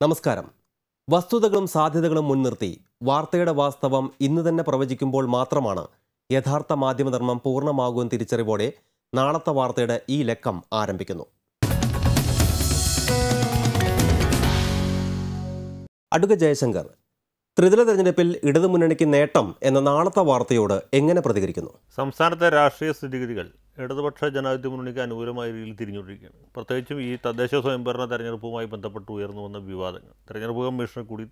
നമസ്കാരം. വസ്തുതകളും സാധ്യതകളും മുൻനിർത്തി വാർത്തയുടെ വാസ്തവം ഇന്ന് തന്നെ പ്രവചിക്കുമ്പോൾ മാത്രമാണ് യഥാർത്ഥ മാധ്യമധർമ്മം പൂർണമാകുമെന്ന് തിരിച്ചറിവോടെ നാളത്തെ വാർത്തയുടെ ഈ ലക്കം ആരംഭിക്കുന്നു. അടുക്ക ജയശങ്കർ ത്രിതല തെരഞ്ഞെടുപ്പിൽ ഇടതുമുന്നണിക്ക് നേട്ടം എന്ന നാളത്തെ വാർത്തയോട് എങ്ങനെ പ്രതികരിക്കുന്നു? സംസ്ഥാനത്തെ രാഷ്ട്രീയ സ്ഥിതിഗതികൾ ഇടതുപക്ഷ ജനാധിപത്യ മുന്നണിക്ക് അനുകൂലമായ രീതിയിൽ തിരിഞ്ഞുകൊണ്ടിരിക്കുകയാണ്. പ്രത്യേകിച്ചും ഈ തദ്ദേശ സ്വയംഭരണ തെരഞ്ഞെടുപ്പുമായി ബന്ധപ്പെട്ട് ഉയർന്നു വന്ന വിവാദങ്ങൾ. തെരഞ്ഞെടുപ്പ് കമ്മീഷനെ കൂടി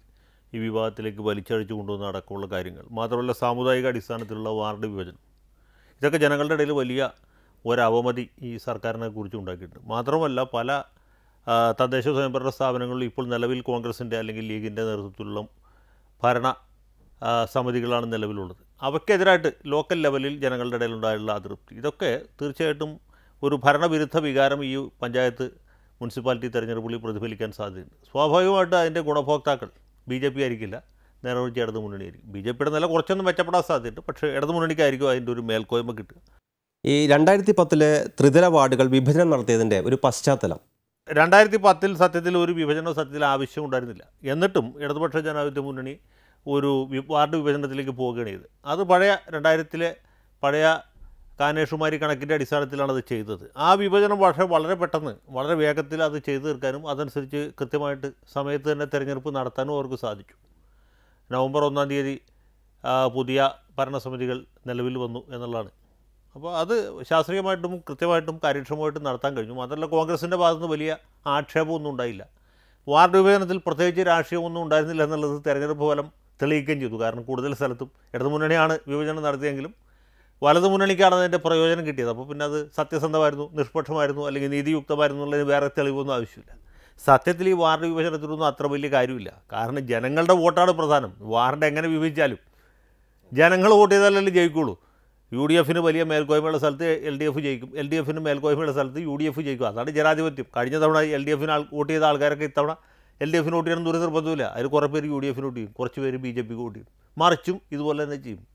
ഈ വിവാദത്തിലേക്ക് വലിച്ചഴിച്ചു കൊണ്ടുവന്ന അടക്കമുള്ള കാര്യങ്ങൾ. മാത്രമല്ല സാമുദായിക അടിസ്ഥാനത്തിലുള്ള വാർഡ് വിഭജനം. ഇതൊക്കെ ജനങ്ങളുടെ ഇടയിൽ വലിയ ഒരവമതി ഈ സർക്കാരിനെ കുറിച്ച് ഉണ്ടാക്കിയിട്ടുണ്ട്. മാത്രമല്ല പല തദ്ദേശ സ്വയംഭരണ സ്ഥാപനങ്ങളിൽ ഇപ്പോൾ നിലവിൽ കോൺഗ്രസിന്റെ അല്ലെങ്കിൽ ലീഗിന്റെ നേതൃത്വത്തിലുള്ള ഭരണ സമിതികളാണ് നിലവിലുള്ളത്. അവയ്ക്കെതിരായിട്ട് ലോക്കൽ ലെവലിൽ ജനങ്ങളുടെ ഇടയിൽ ഉണ്ടായിട്ടുള്ള അതൃപ്തി. ഇതൊക്കെ തീർച്ചയായിട്ടും ഒരു ഭരണവിരുദ്ധ വികാരം ഈ പഞ്ചായത്ത് മുനിസിപ്പാലിറ്റി തെരഞ്ഞെടുപ്പുകളിൽ പ്രതിഫലിക്കാൻ സാധ്യതയുണ്ട്. സ്വാഭാവികമായിട്ട് അതിന്റെ ഗുണഭോക്താക്കൾ ബി ജെ പി ആയിരിക്കില്ല. നേരൊഴിച്ച് ഇടതു മുന്നണിയായിരിക്കും ബി ജെ പിയുടെ നില കുറച്ചൊന്നും മെച്ചപ്പെടാൻ സാധ്യതയുണ്ട്. പക്ഷേ ഇടതു മുന്നണിക്കായിരിക്കും അതിന്റെ ഒരു മേൽക്കോയ്മ കിട്ടുക. ഈ രണ്ടായിരത്തി പത്തിലെ ത്രിതല വാർഡുകൾ വിഭജനം നടത്തിയതിന്റെ ഒരു പശ്ചാത്തലം. രണ്ടായിരത്തി പത്തിൽ സത്യത്തിൽ ഒരു വിഭജനം സത്യത്തിൽ ആവശ്യം ഉണ്ടായിരുന്നില്ല എന്നിട്ടും ഇടതുപക്ഷ ജനാധിപത്യ മുന്നണി ഒരു വാർഡ് വിഭജനത്തിലേക്ക് പോവുകയാണ് ചെയ്തത്. അത് പഴയ രണ്ടായിരത്തിലെ പഴയ കാനേഷുമാരി കണക്കിന്റെ അടിസ്ഥാനത്തിലാണ് അത് ചെയ്തത്. ആ വിഭജനം പക്ഷേ വളരെ പെട്ടെന്ന് വളരെ വേഗത്തിൽ അത് ചെയ്തു തീർക്കാനും അതനുസരിച്ച് കൃത്യമായിട്ട് സമയത്ത് തന്നെ തിരഞ്ഞെടുപ്പ് നടത്താനും അവർക്ക് സാധിച്ചു. നവംബർ ഒന്നാം തീയതി പുതിയ ഭരണസമിതികൾ നിലവിൽ വന്നു എന്നുള്ളതാണ്. അപ്പോൾ അത് ശാസ്ത്രീയമായിട്ടും കൃത്യമായിട്ടും കാര്യക്ഷമമായിട്ടും നടത്താൻ കഴിഞ്ഞു. മാത്രമല്ല കോൺഗ്രസിന്റെ ഭാഗത്തുനിന്ന് വലിയ ആക്ഷേപമൊന്നും ഉണ്ടായില്ല. വാർഡ് വിഭജനത്തിൽ പ്രത്യേകിച്ച് രാഷ്ട്രീയമൊന്നും ഉണ്ടായിരുന്നില്ല എന്നുള്ളത് തെരഞ്ഞെടുപ്പ് ഫലം തെളിയിക്കുകയും ചെയ്തു. കാരണം കൂടുതൽ സ്ഥലത്തും ഇടതു മുന്നണിയാണ് വിഭജനം നടത്തിയെങ്കിലും വലതു മുന്നണിക്കാണ് അതിന്റെ പ്രയോജനം കിട്ടിയത്. അപ്പോൾ പിന്നെ അത് സത്യസന്ധമായിരുന്നു നിഷ്പക്ഷമായിരുന്നു അല്ലെങ്കിൽ നീതിയുക്തമായിരുന്നു എന്നുള്ളതിന് വേറെ തെളിവൊന്നും ആവശ്യമില്ല. സത്യത്തിൽ ഈ വാർഡ് വിഭജനത്തിനൊന്നും അത്ര വലിയ കാര്യമില്ല. കാരണം ജനങ്ങളുടെ വോട്ടാണ് പ്രധാനം. വാർഡ് എങ്ങനെ വിഭജിച്ചാലും ജനങ്ങൾ വോട്ട് ചെയ്താലല്ലേ ജയിക്കുള്ളൂ. യു ഡി എഫിന് വലിയ മേൽക്കോയ്മയുള്ള സ്ഥലത്ത് എൽ ഡി എഫ് ജയിക്കും. എൽ ഡി എഫിന് മേൽക്കോയ്മയുള്ള സ്ഥലത്ത് യു ഡി എഫ് ജയിക്കും. അതാണ് ജനാധിപത്യം. കഴിഞ്ഞ തവണ എൽ ഡി എഫിന് ആൾ വോട്ട് ചെയ്ത ആൾക്കാരൊക്കെ ഇത്തവണ എൽ ഡി എഫിന് വോട്ട് ചെയ്യണം ഒരു നിർബന്ധമില്ല. അതിൽ കുറേ പേര് യു ഡി എഫിന് വോട്ട് ചെയ്യും. കുറച്ച് പേര് ബി ജെ പിക്ക് വോട്ട് ചെയ്യും. മറിച്ചും ഇതുപോലെ തന്നെ ചെയ്യും.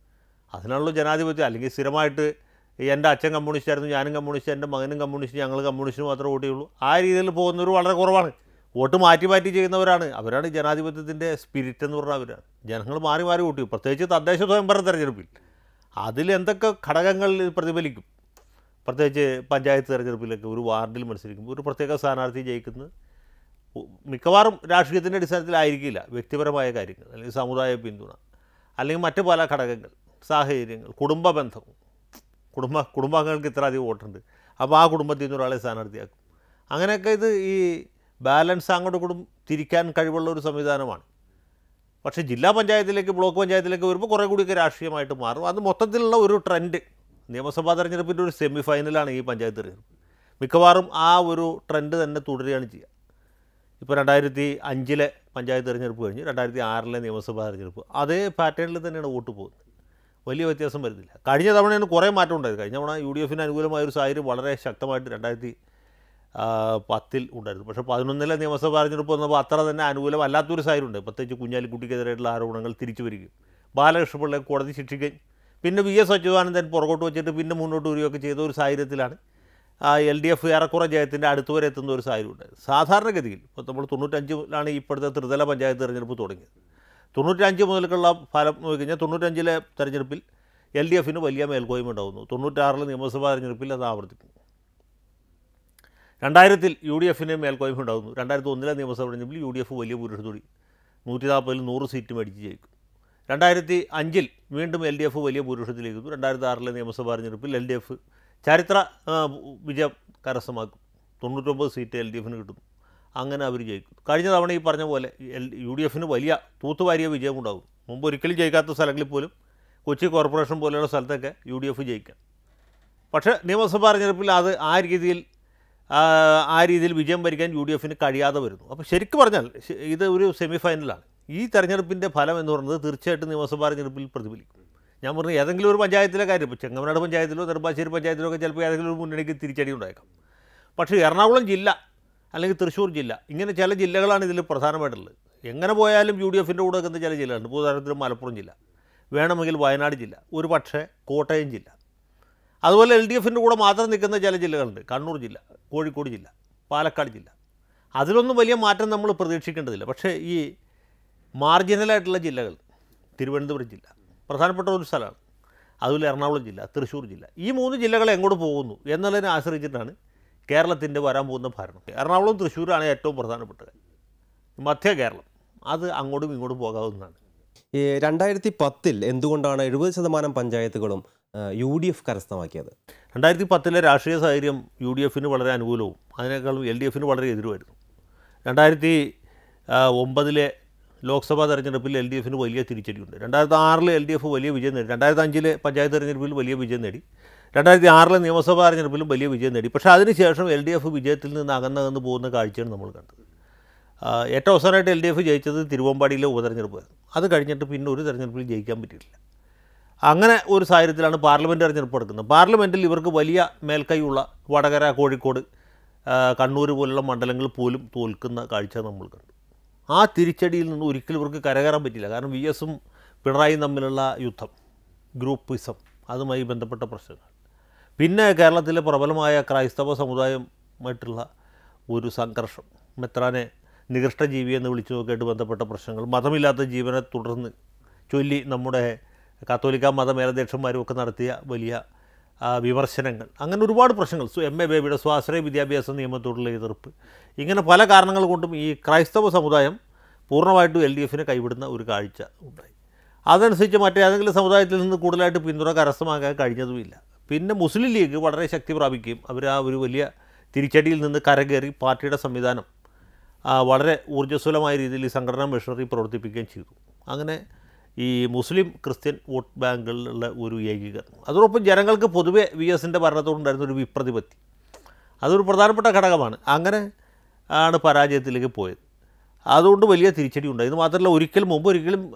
അതിനാണല്ലോ ജനാധിപത്യം. അല്ലെങ്കിൽ സ്ഥിരമായിട്ട് എന്റെ അച്ഛൻ കമ്മ്യൂണിസ്റ്റായിരുന്നു ഞാനും കമ്മ്യൂണിസ്റ്റ് എന്റെ മകനും കമ്മ്യൂണിസ്റ്റ് ഞങ്ങൾ കമ്മ്യൂണിസ്റ്റിന് മാത്രമേ വോട്ട് ചെയ്യുള്ളൂ. ആ രീതിയിൽ പോകുന്നവർ വളരെ കുറവാണ്. വോട്ട് മാറ്റി മാറ്റി ചെയ്യുന്നവരാണ്. അവരാണ് ജനാധിപത്യത്തിന്റെ സ്പിരിറ്റ് എന്ന് പറഞ്ഞാൽ അവരാണ്. ജനങ്ങൾ മാറി മാറി വോട്ട് ചെയ്യും. പ്രത്യേകിച്ച് തദ്ദേശ സ്വയംഭരണ തെരഞ്ഞെടുപ്പിൽ. അതിൽ എന്തൊക്കെ ഘടകങ്ങൾ പ്രതിഫലിക്കും? പ്രത്യേകിച്ച് പഞ്ചായത്ത് തെരഞ്ഞെടുപ്പിലൊക്കെ ഒരു വാർഡിൽ മത്സരിക്കുമ്പോൾ ഒരു പ്രത്യേക സ്ഥാനാർത്ഥി ജയിക്കുന്നത് മിക്കവാറും രാഷ്ട്രീയത്തിന്റെ അടിസ്ഥാനത്തിലായിരിക്കില്ല വ്യക്തിപരമായ കാര്യങ്ങൾ അല്ലെങ്കിൽ സമുദായ പിന്തുണ അല്ലെങ്കിൽ മറ്റു പല ഘടകങ്ങൾ സാഹചര്യങ്ങൾ കുടുംബ ബന്ധം. കുടുംബ കുടുംബാംഗങ്ങൾക്ക് ഇത്ര അധികം വോട്ടുണ്ട്. അപ്പോൾ ആ കുടുംബത്തിൽ നിന്ന് ഒരാളെ സ്ഥാനാർത്ഥിയാക്കും. അങ്ങനെയൊക്കെ ഇത് ഈ ബാലൻസ് അങ്ങോട്ട് കൂടും തിരിക്കാൻ കഴിവുള്ള ഒരു സംവിധാനമാണ്. പക്ഷേ ജില്ലാ പഞ്ചായത്തിലേക്ക് ബ്ലോക്ക് പഞ്ചായത്തിലേക്ക് വരുമ്പോൾ കുറേ കൂടിയൊക്കെ രാഷ്ട്രീയമായിട്ട് മാറും. അത് മൊത്തത്തിലുള്ള ഒരു ട്രെൻഡ്. നിയമസഭാ തെരഞ്ഞെടുപ്പിന്റെ ഒരു സെമി ഫൈനലാണ് ഈ പഞ്ചായത്ത് തെരഞ്ഞെടുപ്പ്. മിക്കവാറും ആ ഒരു ട്രെൻഡ് തന്നെ തുടരുകയാണ് ചെയ്യുക. ഇപ്പോൾ രണ്ടായിരത്തി അഞ്ചിലെ പഞ്ചായത്ത് തിരഞ്ഞെടുപ്പ് കഴിഞ്ഞ് രണ്ടായിരത്തി ആറിലെ നിയമസഭാ തിരഞ്ഞെടുപ്പ്. അതേ പാറ്റേണിൽ തന്നെയാണ് വോട്ട് പോകുന്നത്. വലിയ വ്യത്യാസം വരുന്നില്ല. കഴിഞ്ഞ തവണയാണ് കുറേ മാറ്റം ഉണ്ടായത്. കഴിഞ്ഞ തവണ യു ഡി എഫിന് അനുകൂലമായ ഒരു സാഹചര്യം വളരെ ശക്തമായിട്ട് രണ്ടായിരത്തി പത്തിൽ ഉണ്ടായിരുന്നു. പക്ഷേ പതിനൊന്നിലെ നിയമസഭാ തെരഞ്ഞെടുപ്പ് വന്നപ്പോൾ അത്ര തന്നെ അനുകൂലമല്ലാത്തൊരു സാഹചര്യം ഉണ്ട്. പ്രത്യേകിച്ച് കുഞ്ഞാലിക്കുട്ടിക്കെതിരായിട്ടുള്ള ആരോപണങ്ങൾ തിരിച്ചു വരികയും ബാലകൃഷ്ണപിള്ളയെ കോടതി ശിക്ഷിക്കുകയും പിന്നെ വി എസ് അച്യുതാനന്ദൻ പുറകോട്ട് വെച്ചിട്ട് പിന്നെ മുന്നോട്ട് വരികയൊക്കെ ചെയ്ത ഒരു സാഹചര്യത്തിലാണ് എൽ ഡി എഫ് ഏറെക്കുറെ ജയത്തിന്റെ അടുത്തുവരെ എത്തുന്ന ഒരു സാഹചര്യം ഉണ്ടായത് സാധാരണഗതിയിൽ ഇപ്പോൾ നമ്മൾ തൊണ്ണൂറ്റഞ്ചിലാണ് ഇപ്പോഴത്തെ ത്രിതല പഞ്ചായത്ത് തിരഞ്ഞെടുപ്പ് തുടങ്ങിയത്. തൊണ്ണൂറ്റഞ്ച് മുതൽക്കുള്ള ഫലം നോക്കി കഴിഞ്ഞാൽ തൊണ്ണൂറ്റഞ്ചിലെ തെരഞ്ഞെടുപ്പിൽ എൽ ഡി എഫിന് വലിയ മേൽക്കോയ്മ ഉണ്ടാകുന്നു തൊണ്ണൂറ്റാറിലെ നിയമസഭാ തെരഞ്ഞെടുപ്പിൽ അത് ആവർത്തിക്കുന്നു. രണ്ടായിരത്തിൽ യു ഡി എഫിന് മേൽക്കോയ്മ ഉണ്ടാകുന്നു രണ്ടായിരത്തി ഒന്നിലെ നിയമസഭാ തെരഞ്ഞെടുപ്പിൽ യു ഡി എഫ് വലിയ ഭൂരിപക്ഷത്തോടെ നൂറ്റി നാൽപ്പതിൽ നൂറ് സീറ്റ് മേടിച്ച് ജയിക്കും. രണ്ടായിരത്തി അഞ്ചിൽ വീണ്ടും എൽ ഡി എഫ് വലിയ ഭൂരിപക്ഷത്തിലേക്കുന്നു രണ്ടായിരത്തി ആറിലെ നിയമസഭാ തെരഞ്ഞെടുപ്പിൽ എൽ ഡി എഫ് ചരിത്ര വിജയം കരസ്ഥമാക്കും. തൊണ്ണൂറ്റൊമ്പത് സീറ്റ് എൽ ഡി എഫിന് കിട്ടുന്നു അങ്ങനെ അവർ ജയിക്കും. കഴിഞ്ഞ തവണ ഈ പറഞ്ഞ പോലെ എൽ യു ഡി എഫിന് വലിയ തൂത്തുവാരിയ വിജയം ഉണ്ടാകും മുമ്പ് ഒരിക്കലും ജയിക്കാത്ത സ്ഥലങ്ങളിൽ പോലും കൊച്ചി കോർപ്പറേഷൻ പോലെയുള്ള സ്ഥലത്തൊക്കെ യു ഡി എഫ് ജയിക്കാം. പക്ഷേ നിയമസഭാ തെരഞ്ഞെടുപ്പിൽ അത് ആ രീതിയിൽ ആ, ആ രീതിയിൽ വിജയം ഭരിക്കാൻ യു ഡി എഫിന് കഴിയാതെ വരുന്നു. അപ്പോൾ ശരിക്കും പറഞ്ഞാൽ ഇത് ഒരു സെമിഫൈനലാണ്. ഈ തെരഞ്ഞെടുപ്പിന്റെ ഫലം എന്ന് പറയുന്നത് തീർച്ചയായിട്ടും നിയമസഭാ തെരഞ്ഞെടുപ്പിൽ പ്രതിഫലിക്കും. ഞാൻ പറഞ്ഞു ഏതെങ്കിലും ഒരു പഞ്ചായത്തിലെ കാര്യം ഇപ്പോൾ ചെങ്ങമനാട് പഞ്ചായത്തിലോ നെടുമ്പാശ്ശേരി പഞ്ചായത്തിലോ ഒക്കെ ചിലപ്പോൾ ഏതെങ്കിലും ഒരു മുന്നണിക്ക് തിരിച്ചടി ഉണ്ടായേക്കാം. പക്ഷേ എറണാകുളം ജില്ല അല്ലെങ്കിൽ തൃശ്ശൂർ ജില്ല ഇങ്ങനെ ചില ജില്ലകളാണ് ഇതിൽ പ്രധാനമായിട്ടുള്ളത്. എങ്ങനെ പോയാലും യു ഡി എഫിന്റെ കൂടെ നിൽക്കുന്ന ചില ജില്ലകളുണ്ട്. ഉദാഹരണത്തിന് മലപ്പുറം ജില്ല വേണമെങ്കിൽ വയനാട് ജില്ല ഒരു പക്ഷേ കോട്ടയം ജില്ല. അതുപോലെ എൽ ഡി എഫിന്റെ കൂടെ മാത്രം നിൽക്കുന്ന ചില ജില്ലകളുണ്ട്. കണ്ണൂർ ജില്ല കോഴിക്കോട് ജില്ല പാലക്കാട് ജില്ല. അതിലൊന്നും വലിയ മാറ്റം നമ്മൾ പ്രതീക്ഷിക്കേണ്ടതില്ല. പക്ഷേ ഈ മാർജിനലായിട്ടുള്ള ജില്ലകൾ തിരുവനന്തപുരം ജില്ല പ്രധാനപ്പെട്ട ഒരു സ്ഥലമാണ്. അതുപോലെ എറണാകുളം ജില്ല തൃശ്ശൂർ ജില്ല. ഈ മൂന്ന് ജില്ലകൾ എങ്ങോട്ട് പോകുന്നു എന്നുള്ളതിനെ ആശ്രയിച്ചിട്ടാണ് കേരളത്തിന്റെ വരാൻ പോകുന്ന ഭരണം. എറണാകുളം തൃശ്ശൂരാണ് ഏറ്റവും പ്രധാനപ്പെട്ടത്. മധ്യ കേരളം. അത് അങ്ങോട്ടും ഇങ്ങോട്ടും പോകാവുന്നതാണ്. ഈ രണ്ടായിരത്തി പത്തിൽ എന്തുകൊണ്ടാണ് എഴുപത് ശതമാനം പഞ്ചായത്തുകളും യു ഡി എഫ് കരസ്ഥമാക്കിയത്? രണ്ടായിരത്തി പത്തിലെ രാഷ്ട്രീയ സാഹചര്യം യു ഡി എഫിന് വളരെ അനുകൂലവും അതിനേക്കാളും എൽ ഡി എഫിന് വളരെ എതിരുമായിരുന്നു. രണ്ടായിരത്തി ഒമ്പതിലെ ലോക്സഭാ തെരഞ്ഞെടുപ്പിൽ എൽ ഡി എഫിന് വലിയ തിരിച്ചടിയുണ്ട്. രണ്ടായിരത്തി ആറിൽ എൽ ഡി എഫ് വലിയ വിജയം നേടി. രണ്ടായിരത്തി അഞ്ചിലെ പഞ്ചായത്ത് തെരഞ്ഞെടുപ്പിൽ വലിയ വിജയം നേടി. രണ്ടായിരത്തി ആറിലെ നിയമസഭാ തെരഞ്ഞെടുപ്പിലും വലിയ വിജയം നേടി. പക്ഷേ അതിനുശേഷം എൽ ഡി എഫ് വിജയത്തിൽ നിന്ന് അകന്നകന്ന് പോകുന്ന കാഴ്ചയാണ് നമ്മൾ കണ്ടത്. ഏറ്റവും അവസാനമായിട്ട് എൽ ഡി എഫ് ജയിച്ചത് തിരുവമ്പാടിയിലെ ഉപതെരഞ്ഞെടുപ്പായിരുന്നു. അത് കഴിഞ്ഞിട്ട് പിന്നെ ഒരു തെരഞ്ഞെടുപ്പിൽ ജയിക്കാൻ പറ്റിയിട്ടില്ല. അങ്ങനെ ഒരു സാഹചര്യത്തിലാണ് പാർലമെന്റ് തെരഞ്ഞെടുപ്പ് നടക്കുന്നത്. പാർലമെന്റിൽ ഇവർക്ക് വലിയ മേൽക്കൈയുള്ള വടകര കോഴിക്കോട് കണ്ണൂർ പോലുള്ള മണ്ഡലങ്ങൾ പോലും തോൽക്കുന്ന കാഴ്ച നമ്മൾ കണ്ടു. ആ തിരിച്ചടിയിൽ നിന്ന് ഒരിക്കലും ഇവർക്ക് കരകയറാൻ പറ്റില്ല. കാരണം വി എസും പിണറായിയും തമ്മിലുള്ള യുദ്ധം ഗ്രൂപ്പിസം അതുമായി ബന്ധപ്പെട്ട പ്രശ്നങ്ങൾ. പിന്നെ കേരളത്തിലെ പ്രബലമായ ക്രൈസ്തവ സമുദായമായിട്ടുള്ള ഒരു സംഘർഷം മെത്രാനെ നികൃഷ്ടജീവി എന്ന് വിളിച്ചു നോക്കിയിട്ട് ബന്ധപ്പെട്ട പ്രശ്നങ്ങൾ മതമില്ലാത്ത ജീവനെ തുടർന്ന് ചൊല്ലി നമ്മുടെ കാത്തോലിക്ക മതമേലധ്യക്ഷന്മാരും ഒക്കെ നടത്തിയ വലിയ വിമർശനങ്ങൾ. അങ്ങനെ ഒരുപാട് പ്രശ്നങ്ങൾ. എം എ ബേബിയുടെ സ്വാശ്രയ വിദ്യാഭ്യാസ നിയമത്തോടുള്ള എതിർപ്പ്. ഇങ്ങനെ പല കാരണങ്ങൾ കൊണ്ടും ഈ ക്രൈസ്തവ സമുദായം പൂർണമായിട്ടും എൽ ഡി എഫിനെ കൈവിടുന്ന ഒരു കാഴ്ച ഉണ്ടായി. അതനുസരിച്ച് മറ്റേതെങ്കിലും സമുദായത്തിൽ നിന്ന് കൂടുതലായിട്ട് പിന്തുണ കരസ്ഥമാക്കാൻ കഴിഞ്ഞതുമില്ല. പിന്നെ മുസ്ലിം ലീഗ് വളരെ ശക്തി പ്രാപിക്കുകയും അവർ ആ ഒരു വലിയ തിരിച്ചടിയിൽ നിന്ന് കരകയറി പാർട്ടിയുടെ സംവിധാനം വളരെ ഊർജസ്വലമായ രീതിയിൽ സംഘടനാ മെഷീനറി പ്രവർത്തിപ്പിക്കുകയും ചെയ്തു. അങ്ങനെ ഈ മുസ്ലിം ക്രിസ്ത്യൻ വോട്ട് ബാങ്കുകളിലുള്ള ഒരു ഏകീകരണം. അതോടൊപ്പം ജനങ്ങൾക്ക് പൊതുവെ വി എസിന്റെ ഭരണത്തോടുണ്ടായിരുന്ന ഒരു വിപ്രതിപത്തി. അതൊരു പ്രധാനപ്പെട്ട ഘടകമാണ്. അങ്ങനെ ആണ് പരാജയത്തിലേക്ക് പോയത്. അതുകൊണ്ട് വലിയ തിരിച്ചടി ഉണ്ടായി. ഇത് മാത്രമല്ല ഒരിക്കൽ മുമ്പ് ഒരിക്കലും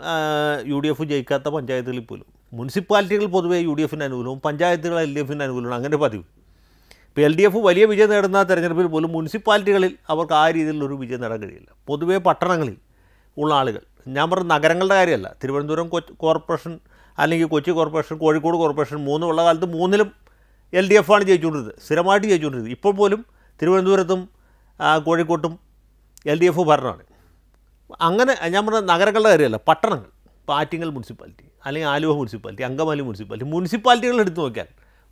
യു ഡി എഫ് ജയിക്കാത്ത പഞ്ചായത്തുകളിൽ പോലും. മുനിസിപ്പാലിറ്റികൾ പൊതുവേ യു ഡി എഫിന് അനുകൂലവും പഞ്ചായത്തുകൾ എൽ ഡി എഫിന് അനുകൂലമാണ്. അങ്ങനെ പതിവ്. ഇപ്പോൾ എൽ ഡി എഫ് വലിയ വിജയം നേടുന്ന തെരഞ്ഞെടുപ്പിൽ പോലും മുനിസിപ്പാലിറ്റികളിൽ അവർക്ക് ആ രീതിയിലുള്ളൊരു വിജയം നേടാൻ കഴിയില്ല. പൊതുവേ പട്ടണങ്ങളിൽ ഉള്ള ആളുകൾ ഞാൻ പറഞ്ഞ നഗരങ്ങളുടെ കാര്യമല്ല. തിരുവനന്തപുരം കോർപ്പറേഷൻ അല്ലെങ്കിൽ കൊച്ചി കോർപ്പറേഷൻ കോഴിക്കോട് കോർപ്പറേഷൻ മൂന്നും ഉള്ള കാലത്ത് മൂന്നിലും എൽ ഡി എഫാണ് ജയിച്ചുകൊണ്ടിരുന്നത്. സ്ഥിരമായിട്ട് ജയിച്ചുകൊണ്ടിരുന്നത്. ഇപ്പോൾ പോലും തിരുവനന്തപുരത്തും കോഴിക്കോട്ടും എൽ ഡി എഫ് ഭരണമാണ്. അങ്ങനെ ഞാൻ പറഞ്ഞ നഗരങ്ങളുടെ കാര്യമല്ല പട്ടണങ്ങൾ. ഇപ്പോൾ ആറ്റിങ്ങൽ മുനിസിപ്പാലിറ്റി അല്ലെങ്കിൽ ആലുവ മുനിസിപ്പാലിറ്റി അങ്കമാലി മുനിസിപ്പാലിറ്റി മുനിസിപ്പാലിറ്റികൾ എടുത്തു നോക്കിയാൽ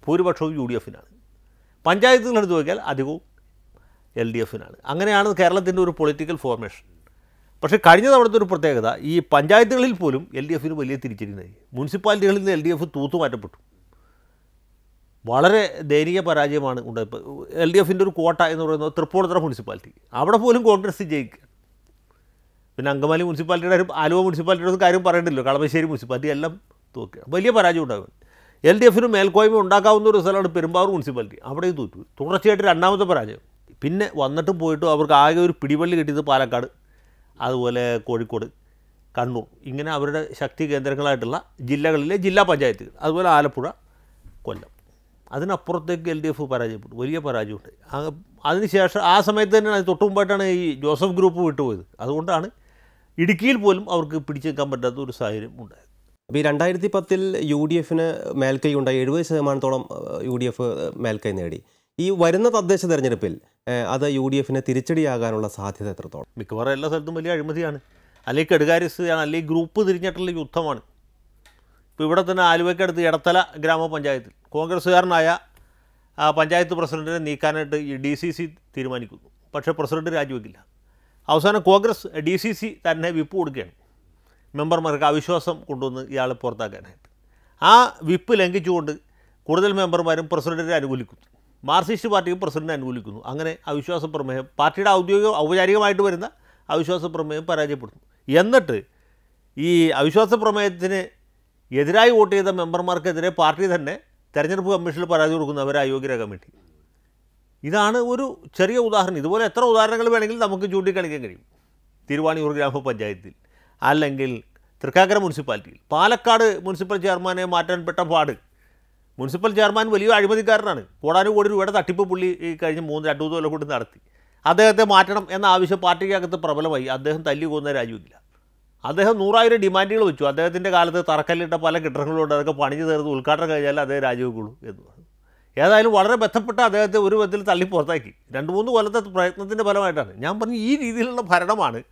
ഭൂരിപക്ഷവും യു ഡി എഫിനാണ്. പഞ്ചായത്തുകൾ എടുത്തു നോക്കിയാൽ അധികവും എൽ ഡി എഫിനാണ്. അങ്ങനെയാണ് കേരളത്തിന്റെ ഒരു പൊളിറ്റിക്കൽ ഫോർമേഷൻ. പക്ഷേ കഴിഞ്ഞ തവണത്തെ ഒരു പ്രത്യേകത ഈ പഞ്ചായത്തുകളിൽ പോലും എൽ ഡി എഫിന് വലിയ തിരിച്ചടിയായി മുനിസിപ്പാലിറ്റികളിൽ നിന്ന് എൽ ഡി എഫ് തൂത്തുമാറ്റപ്പെട്ടു വളരെ ദയനീയ പരാജയമാണ് ഉണ്ടായത്. എൽ ഡി എഫിന്റെ ഒരു കോട്ട എന്ന് പറയുന്നത് തൃപ്പൂണിത്തുറ മുനിസിപ്പാലിറ്റി. അവിടെ പോലും കോൺഗ്രസ് ജയിക്കുക. പിന്നെ അങ്കമാലി മുനിസിപ്പാലിറ്റിയുടെ കാര്യം ആലുവ മുനിസിപ്പാലിറ്റിയുടെ കാര്യം പറയണ്ടല്ലോ കളമശ്ശേരി മുനിസിപ്പാലിറ്റി എല്ലാം തോക്കുക. വലിയ പരാജയം ഉണ്ടാകും. എൽ ഡി എഫിന് മേൽക്കോയ്മ ഉണ്ടാക്കാവുന്ന ഒരു സ്ഥലമാണ് പെരുമ്പാവൂർ മുനിസിപ്പാലിറ്റി. അവിടെയും തോറ്റു തുടർച്ചയായിട്ട് രണ്ടാമത്തെ പരാജയം. പിന്നെ വന്നിട്ട് പോയിട്ടും അവർക്ക് ആകെ ഒരു പിടിവള്ളി കിട്ടിയത് പാലക്കാട്. അതുപോലെ കോഴിക്കോട് കണ്ണൂർ. ഇങ്ങനെ അവരുടെ ശക്തി കേന്ദ്രങ്ങളായിട്ടുള്ള ജില്ലകളിലെ ജില്ലാ പഞ്ചായത്തുകൾ. അതുപോലെ ആലപ്പുഴ കൊല്ലം. അതിനപ്പുറത്തേക്ക് എൽ ഡി എഫ് പരാജയപ്പെട്ടു. വലിയ പരാജയമുണ്ട്. അതിനുശേഷം ആ സമയത്ത് തന്നെയാണ് തൊട്ട് മുമ്പായിട്ടാണ് ഈ ജോസഫ് ഗ്രൂപ്പ് വിട്ടുപോയത്. അതുകൊണ്ടാണ് ഇടുക്കിയിൽ പോലും അവർക്ക് പിടിച്ചു നിൽക്കാൻ പറ്റാത്ത ഒരു സാഹചര്യം ഉണ്ടായത്. അപ്പോൾ ഈ രണ്ടായിരത്തി പത്തിൽ യു ഡി എഫിന് മേൽക്കൈ ഉണ്ടായി. എഴുപത് ശതമാനത്തോളം യു ഡി എഫ് മേൽക്കൈ നേടി. ഈ വരുന്ന തദ്ദേശ തെരഞ്ഞെടുപ്പിൽ അത് യു ഡി എഫിന് തിരിച്ചടിയാകാനുള്ള സാധ്യത എത്രത്തോളം? മിക്കവാറും എല്ലാ സ്ഥലത്തും വലിയ അഴിമതിയാണ്. അല്ലെങ്കിൽ കെടുകാര്യസ്ഥയാണ് അല്ലെങ്കിൽ ഗ്രൂപ്പ് തിരിഞ്ഞിട്ടുള്ള യുദ്ധമാണ്. ഇപ്പോൾ ഇവിടെ തന്നെ ആലുവയ്ക്കടുത്ത് എടത്തല ഗ്രാമപഞ്ചായത്തിൽ കോൺഗ്രസ്സുകാരനായ പഞ്ചായത്ത് പ്രസിഡന്റിനെ നീക്കാനായിട്ട് ഈ ഡി സി സി തീരുമാനിക്കുന്നു. പക്ഷേ പ്രസിഡന്റ് രാജിവെക്കില്ല. അവസാനം കോൺഗ്രസ് ഡി സി സി തന്നെ വിപ്പ് കൊടുക്കുകയാണ്. മെമ്പർമാർക്ക് അവിശ്വാസം കൊണ്ടുവന്ന് ഇയാളെ പുറത്താക്കാനായിട്ട്. ആ വിപ്പ് ലംഘിച്ചുകൊണ്ട് കൂടുതൽ മെമ്പർമാരും പ്രസിഡന്റിനെ അനുകൂലിക്കുന്നു. മാർക്സിസ്റ്റ് പാർട്ടിയും പ്രസിഡന്റ് അനുകൂലിക്കുന്നു. അങ്ങനെ അവിശ്വാസ പ്രമേയം പാർട്ടിയുടെ ഔദ്യോഗിക ഔപചാരികമായിട്ട് വരുന്ന അവിശ്വാസ പ്രമേയം പരാജയപ്പെടുന്നു. എന്നിട്ട് ഈ അവിശ്വാസ പ്രമേയത്തിന് എതിരായി വോട്ട് ചെയ്ത മെമ്പർമാർക്കെതിരെ പാർട്ടി തന്നെ തെരഞ്ഞെടുപ്പ് കമ്മീഷനിൽ പരാതി കൊടുക്കുന്നു. അവരെ അയോഗ്യരാക്കാൻ വേണ്ടി. ഇതാണ് ഒരു ചെറിയ ഉദാഹരണം. ഇതുപോലെ എത്ര ഉദാഹരണങ്ങൾ വേണമെങ്കിൽ നമുക്ക് ചൂണ്ടിക്കാണിക്കാൻ കഴിയും. തിരുവാണിയൂർ ഗ്രാമപഞ്ചായത്തിൽ അല്ലെങ്കിൽ തൃക്കാക്കര മുനിസിപ്പാലിറ്റിയിൽ. പാലക്കാട് മുനിസിപ്പൽ ചെയർമാനെ മാറ്റാൻ പെട്ട പാട് മുനിസിപ്പൽ ചെയർമാൻ വലിയ അഴിമതിക്കാരനാണ്. കോടാനും കോടി രൂപയുടെ തട്ടിപ്പ് പുള്ളി ഈ കഴിഞ്ഞ മൂന്ന് രണ്ടു മൂന്ന് കൊണ്ട് നടത്തി. അദ്ദേഹത്തെ മാറ്റണം എന്ന ആവശ്യം പാർട്ടിക്കകത്ത് പ്രബലമായി. അദ്ദേഹം തല്ലി പോകുന്ന രാജ്യമില്ല അദ്ദേഹം നൂറായിരം ഡിമാൻഡുകൾ വെച്ചു. അദ്ദേഹത്തിന്റെ കാലത്ത് തറക്കല്ലിട്ട പല കെട്ടിടങ്ങളുണ്ട്. അതൊക്കെ പണിഞ്ഞു തീർത്ത് ഉദ്ഘാടനം കഴിഞ്ഞാൽ അദ്ദേഹം രാജിവെക്കുള്ളൂ എന്ന് പറഞ്ഞു. ഏതായാലും വളരെ ബന്ധപ്പെട്ട അദ്ദേഹത്തെ ഒരു വിധത്തിൽ തള്ളി പുറത്താക്കി. രണ്ട് മൂന്ന് കൊല്ലത്തെ പ്രയത്നത്തിന്റെ ഫലമായിട്ടാണ്. ഞാൻ പറഞ്ഞു ഈ രീതിയിലുള്ള ഭരണമാണ്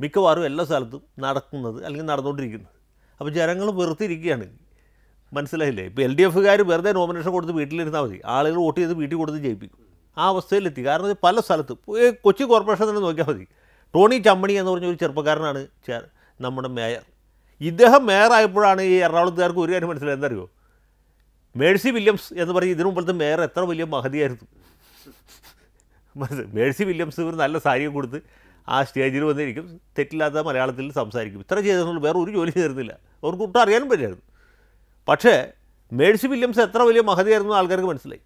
മിക്കവാറും എല്ലാ സ്ഥലത്തും നടക്കുന്നത് അല്ലെങ്കിൽ നടന്നുകൊണ്ടിരിക്കുന്നത്. അപ്പോൾ ജനങ്ങൾ വെറുത്തിരിക്കുകയാണ്. മനസ്സിലായില്ലേ? ഇപ്പോൾ എൽ ഡി എഫുകാർ വെറുതെ നോമിനേഷൻ കൊടുത്ത് വീട്ടിലിരുന്നാൽ മതി. ആളുകൾ വോട്ട് ചെയ്ത് വീട്ടിൽ കൊടുത്ത് ജയിപ്പിക്കും. ആ അവസ്ഥയിലെത്തി. കാരണം പല സ്ഥലത്തും. കൊച്ചി കോർപ്പറേഷൻ തന്നെ നോക്കിയാൽ മതി. ടോണി ചമ്മണി എന്ന് പറഞ്ഞ ഒരു ചെറുപ്പക്കാരനാണ് നമ്മുടെ മേയർ. ഇദ്ദേഹം മേയറായപ്പോഴാണ് ഈ എറണാകുളത്തുകാർക്ക് ഒരു കാര്യം മനസ്സിലായി എന്തറിയോ മേഴ്സി വില്യംസ് എന്ന് പറഞ്ഞ് ഇതിനു മുമ്പത്തെ മേയർ എത്ര വലിയ മഹതിയായിരുന്നു. മനസ്സിലായി മേഴ്സി വില്യംസ് ഒരു നല്ല സാരിയും കൊടുത്ത് ആ സ്റ്റേജിൽ വന്നിരിക്കും. തെറ്റില്ലാത്ത മലയാളത്തിൽ സംസാരിക്കും. ഇത്ര ചെയ്തിട്ടുള്ളൂ വേറെ ഒരു ജോലി ചെയ്തിരുന്നില്ല. അവർക്ക് ഒട്ടും അറിയാനും പറ്റില്ലായിരുന്നു. പക്ഷേ മേഴ്സി വില്യംസ് എത്ര വലിയ മഹതിയായിരുന്നു ആൾക്കാർക്ക് മനസ്സിലായി.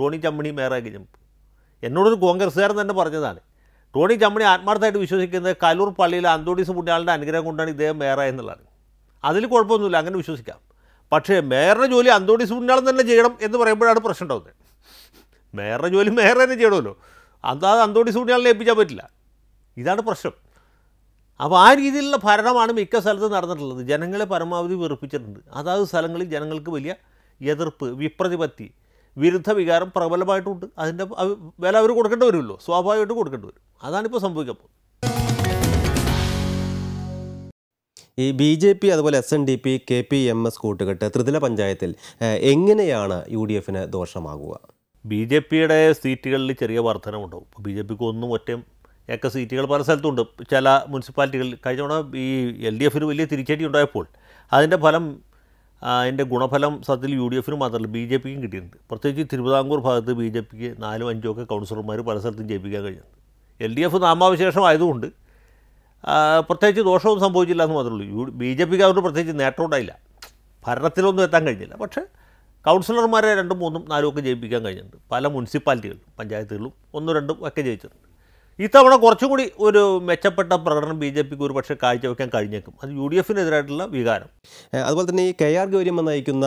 ടോണി ചമ്മണി മേറാക്കി കഴിഞ്ഞപ്പോൾ എന്നോടൊരു കോൺഗ്രസ്സുകാരൻ തന്നെ പറഞ്ഞതാണ് ടോണി ചമ്മണി ആത്മാർത്ഥമായിട്ട് വിശ്വസിക്കുന്നത് കലൂർ പള്ളിയിലെ അന്തോണീസ് പുണ്യാളുടെ അനുഗ്രഹം കൊണ്ടാണ് ഇദ്ദേഹം മേയറായി എന്നുള്ളതാണ് അതിൽ കുഴപ്പമൊന്നുമില്ല അങ്ങനെ വിശ്വസിക്കാം. പക്ഷേ മേയറുടെ ജോലി അന്തോണീസ് പുണ്യാളം തന്നെ ചെയ്യണം എന്ന് പറയുമ്പോഴാണ് പ്രശ്നം ഉണ്ടാവുന്നത്. മേയറുടെ ജോലി മേയർ തന്നെ ചെയ്യണമല്ലോ. അതാ അന്തോണീസ് പുണ്യാളിനെ ഏൽപ്പിക്കാൻ പറ്റില്ല. ഇതാണ് പ്രശ്നം. അപ്പോൾ ആ രീതിയിലുള്ള ഭരണമാണ് മിക്ക സ്ഥലത്തും നടന്നിട്ടുള്ളത്. ജനങ്ങളെ പരമാവധി വെറുപ്പിച്ചിട്ടുണ്ട്. അതാത് സ്ഥലങ്ങളിൽ ജനങ്ങൾക്ക് വലിയ എതിർപ്പ് വിപ്രതിപത്തി വിരുദ്ധ വികാരം പ്രബലമായിട്ടുണ്ട്. അതിന്റെ വില അവർ കൊടുക്കേണ്ടി വരുമല്ലോ. സ്വാഭാവികമായിട്ട് കൊടുക്കേണ്ടി വരും. അതാണിപ്പോൾ സംഭവിക്കാൻ പോകുന്നത്. ഈ ബി ജെ പി അതുപോലെ S N D P K P M S കൂട്ടുകെട്ട് ത്രിതല പഞ്ചായത്തിൽ എങ്ങനെയാണ് യു ഡി എഫിന് ദോഷമാകുക? ബി ജെ പിയുടെ സീറ്റുകളിൽ ചെറിയ വർധനമുണ്ടാവും ബി ജെ പിക്ക് ഒന്നും ഒറ്റയും ഒക്കെ സീറ്റുകൾ പല സ്ഥലത്തുണ്ട്. ചില മുനിസിപ്പാലിറ്റികളിൽ കഴിഞ്ഞ തവണ ഈ എൽ ഡി എഫിന് വലിയ തിരിച്ചടി ഉണ്ടായപ്പോൾ അതിന്റെ ഫലം അതിന്റെ ഗുണഫലം സത്യത്തിൽ യു ഡി എഫിന് മാത്രമല്ല ബി ജെ പിക്കും കിട്ടിയിട്ടുണ്ട്. പ്രത്യേകിച്ച് തിരുവിതാംകൂർ ഭാഗത്ത് ബി ജെ പിക്ക് നാലും അഞ്ചും ഒക്കെ കൗൺസിലർമാർ പല സ്ഥലത്തും ജയിപ്പിക്കാൻ കഴിഞ്ഞിട്ടുണ്ട് എൽ ഡി എഫ് നാമാവശേഷം ആയതുകൊണ്ട് പ്രത്യേകിച്ച് ദോഷവും സംഭവിച്ചില്ല എന്ന് മാത്രമേ ഉള്ളൂ. യു ബി ജെ പിക്ക് അതുകൊണ്ട് പ്രത്യേകിച്ച് നേട്ടം ഉണ്ടായില്ല. ഭരണത്തിലൊന്നും എത്താൻ കഴിഞ്ഞില്ല. പക്ഷേ കൗൺസിലർമാരെ രണ്ടും മൂന്നും നാലും ഒക്കെ ജയിപ്പിക്കാൻ കഴിഞ്ഞിട്ടുണ്ട്. പല മുനിസിപ്പാലിറ്റികളിലും പഞ്ചായത്തുകളിലും ഒന്നും രണ്ടും ഒക്കെ ജയിച്ചിട്ടുണ്ട്. ഇത്തവണ കുറച്ചും കൂടി ഒരു മെച്ചപ്പെട്ട പ്രകടനം ബി ജെ പിക്ക് ഒരു പക്ഷേ കാഴ്ചവെക്കാൻ കഴിഞ്ഞേക്കും. അത് യു ഡി എഫിനെതിരായിട്ടുള്ള വികാരം. അതുപോലെ തന്നെ ഈ കെ ആർ ഗൗരിയമ്മ നയിക്കുന്ന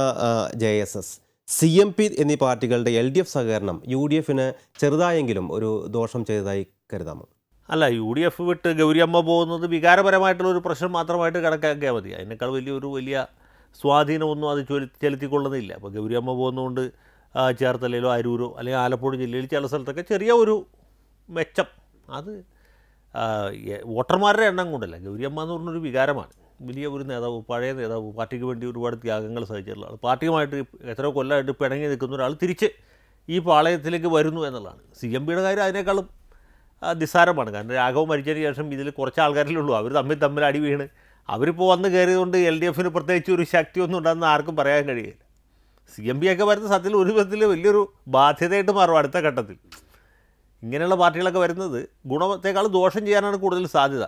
J S S C M P എന്നീ പാർട്ടികളുടെ എൽ ഡി എഫ് സഹകരണം യു ഡി എഫിന് ചെറുതായെങ്കിലും ഒരു ദോഷം ചെയ്തതായി കരുതാമോ? അല്ല യു ഡി എഫ് വിട്ട് ഗൗരിയമ്മ പോകുന്നത് വികാരപരമായിട്ടുള്ള ഒരു പ്രശ്നം മാത്രമായിട്ട് കണക്കാക്കിയാൽ മതി. അതിനേക്കാൾ വലിയൊരു വലിയ സ്വാധീനമൊന്നും അത് ചൊലി ചെലുത്തിക്കൊള്ളുന്നില്ല. അപ്പോൾ ഗൗരിയമ്മ പോകുന്നതുകൊണ്ട് ചേർത്തലയിലോ അരൂരോ അല്ലെങ്കിൽ ആലപ്പുഴ ജില്ലയിൽ ചില സ്ഥലത്തൊക്കെ ചെറിയ ഒരു മെച്ചം അത് വോട്ടർമാരുടെ എണ്ണം കൊണ്ടല്ല. ഗൗരിയമ്മ എന്ന് പറഞ്ഞൊരു വികാരമാണ്. വലിയ ഒരു നേതാവ് പഴയ നേതാവ് പാർട്ടിക്ക് വേണ്ടി ഒരുപാട് ത്യാഗങ്ങൾ സഹിച്ചിട്ടുള്ള പാർട്ടിയുമായിട്ട് എത്ര കൊല്ലമായിട്ട് പിണങ്ങി നിൽക്കുന്ന ഒരാൾ തിരിച്ച് ഈ പാളയത്തിലേക്ക് വരുന്നു എന്നുള്ളതാണ്. സി എം പിയുടെ കാര്യം അതിനേക്കാളും നിസ്സാരമാണ്. കാരണം രാഘവ് മരിച്ചതിന് ശേഷം ഇതിൽ കുറച്ച് ആൾക്കാരിലുള്ളൂ. അവർ തമ്മിൽ തമ്മിൽ അടി വീണ്. അവരിപ്പോൾ വന്ന് കയറിയതുകൊണ്ട് എൽ ഡി എഫിന് പ്രത്യേകിച്ച് ഒരു ശക്തിയൊന്നും ഉണ്ടെന്ന് ആർക്കും പറയാൻ കഴിയില്ല. സി എം പി ഒക്കെ വരുന്ന സത്യത്തിൽ ഒരു വിധത്തിൽ വലിയൊരു ബാധ്യതയായിട്ട് മാറും അടുത്ത ഘട്ടത്തിൽ. ഇങ്ങനെയുള്ള പാർട്ടികളൊക്കെ വരുന്നത് ഗുണത്തേക്കാൾ ദോഷം ചെയ്യാനാണ് കൂടുതൽ സാധ്യത.